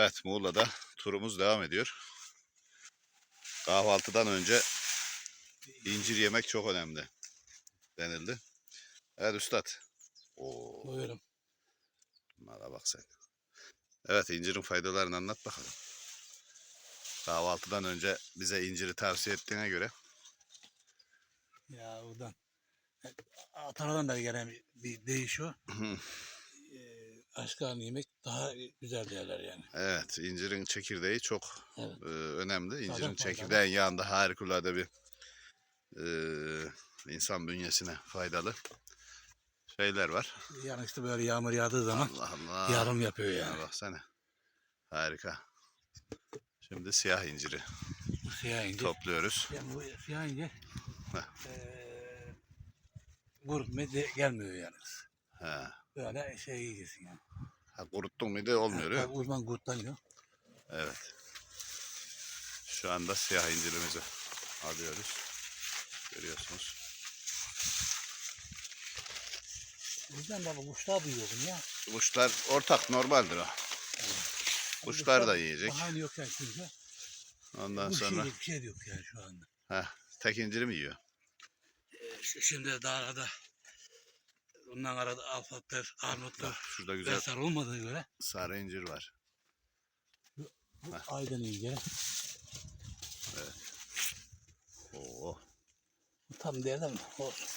Evet Muğla'da turumuz devam ediyor. Kahvaltıdan önce incir yemek çok önemli denildi. Evet üstad. Oo, Buyurun. bunlara bak sen. Evet incirin faydalarını anlat bakalım. Kahvaltıdan önce bize inciri tavsiye ettiğine göre. Ya buradan. Atalardan beri gelen bir değiş o. Ee, Aşkarını yemek daha güzel derler yani. Evet incirin çekirdeği çok Evet. e, önemli. İncirin faydalı. çekirdeğin yanında harikulade bir e, insan bünyesine faydalı şeyler var. Yani işte böyle yağmur yağdığı zaman Allah Allah. yarım yapıyor Ya yani. baksana. Harika. Şimdi siyah inciri Bu siyah ince. topluyoruz. Yani bu siyah ince. Heh. De- gelmiyor yani. He. Böyle şey yiyeceksin yani. Ha, kuruttun muydu olmuyor değil mi? Uzman kurtlanıyor. Evet. Şu anda siyah incirimizi alıyoruz. Görüyorsunuz. Bizden baba kuşlar duyuyordum ya. Kuşlar ortak normaldir o. Kuşlar da yiyecek. Bahane yok yani çünkü. Ondan Bu sonra şeylik bir şey de yok yani şu anda. heh, tek inciri mi yiyor? Ee, şu şimdi dağda bundan arada alfatlar, Bak, armutlar, şurada güzel vesaire olmadığı göre sarı incir var. bu Heh. aydan ince. Oo. Bu tam derdim olsun.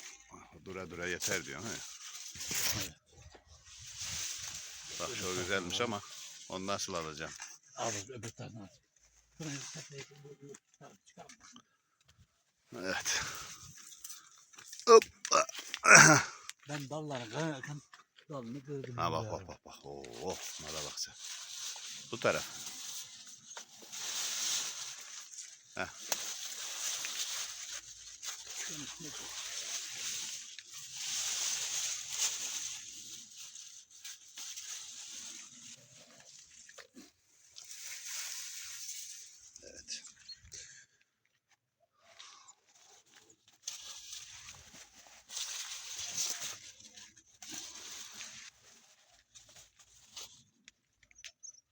Dura dura yeter diyor. He. Evet. Bak çok güzelmiş ama onu nasıl alacağım? Al öbür bu- bu- çıkar. Evet. Ben dallara kanarken dalını kırdım. Ha bak bak bak bak. Oo, bana bak sen. Bu taraf. Şunun üstüne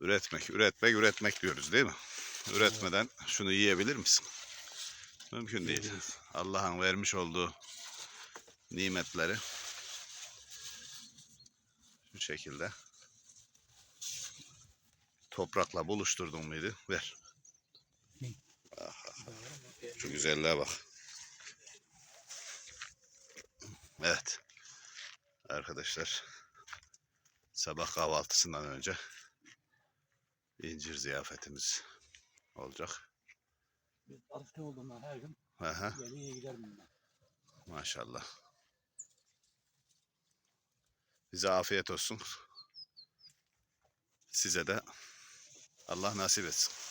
Üretmek, üretmek, üretmek diyoruz değil mi? Üretmeden şunu yiyebilir misin? Mümkün değil. Allah'ın vermiş olduğu nimetleri şu şekilde toprakla buluşturdun muydu? Ver. Şu güzelliğe bak. Evet. Arkadaşlar sabah kahvaltısından önce incir ziyafetimiz olacak. Biz alışkın oldum ben her gün. Aha, Geliye giderim ben. maşallah. Bize afiyet olsun. Size de Allah nasip etsin.